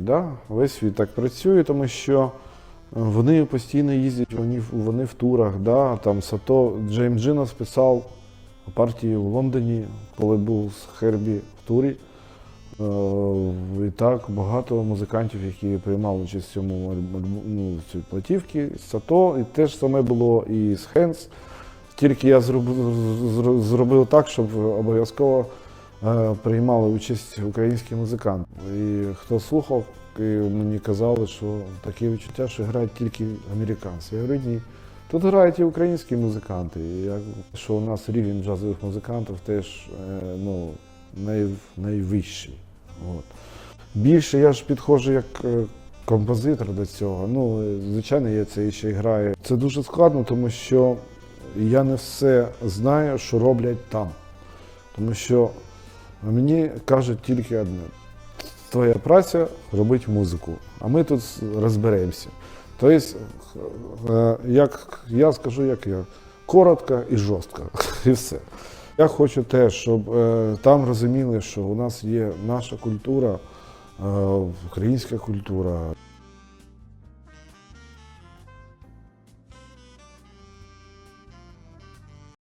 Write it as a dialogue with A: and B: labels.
A: Да? Весь світ так працює, тому що е, вони постійно їздять, вони, в- вони в турах. Да? Там Сато Джейм Джинос писав партії у Лондоні, коли був з Хербі в турі. Е, І так багато музикантів, які приймали участь в цьому ну, цій платівці. Сато, і те ж саме було і з Хенс. Тільки я зробив, зробив так, щоб обов'язково приймали участь українські музиканти. І хто слухав, і мені казали, що таке відчуття, що грають тільки американці. Я говорю, ні. Тут грають і українські музиканти. І я, що у нас рівень джазових музикантів теж е, ну, най, найвищий. От. Більше я ж підходжу як е, композитор до цього. Ну, е, звичайно, я це ще граю. Це дуже складно, тому що я не все знаю, що роблять там. Тому що мені кажуть тільки одне: твоя праця робить музику, а ми тут розберемося. Тобто, е, як я скажу, як я, коротко і жорстко, і все. Я хочу теж, щоб е, там розуміли, що у нас є наша культура, е, українська культура.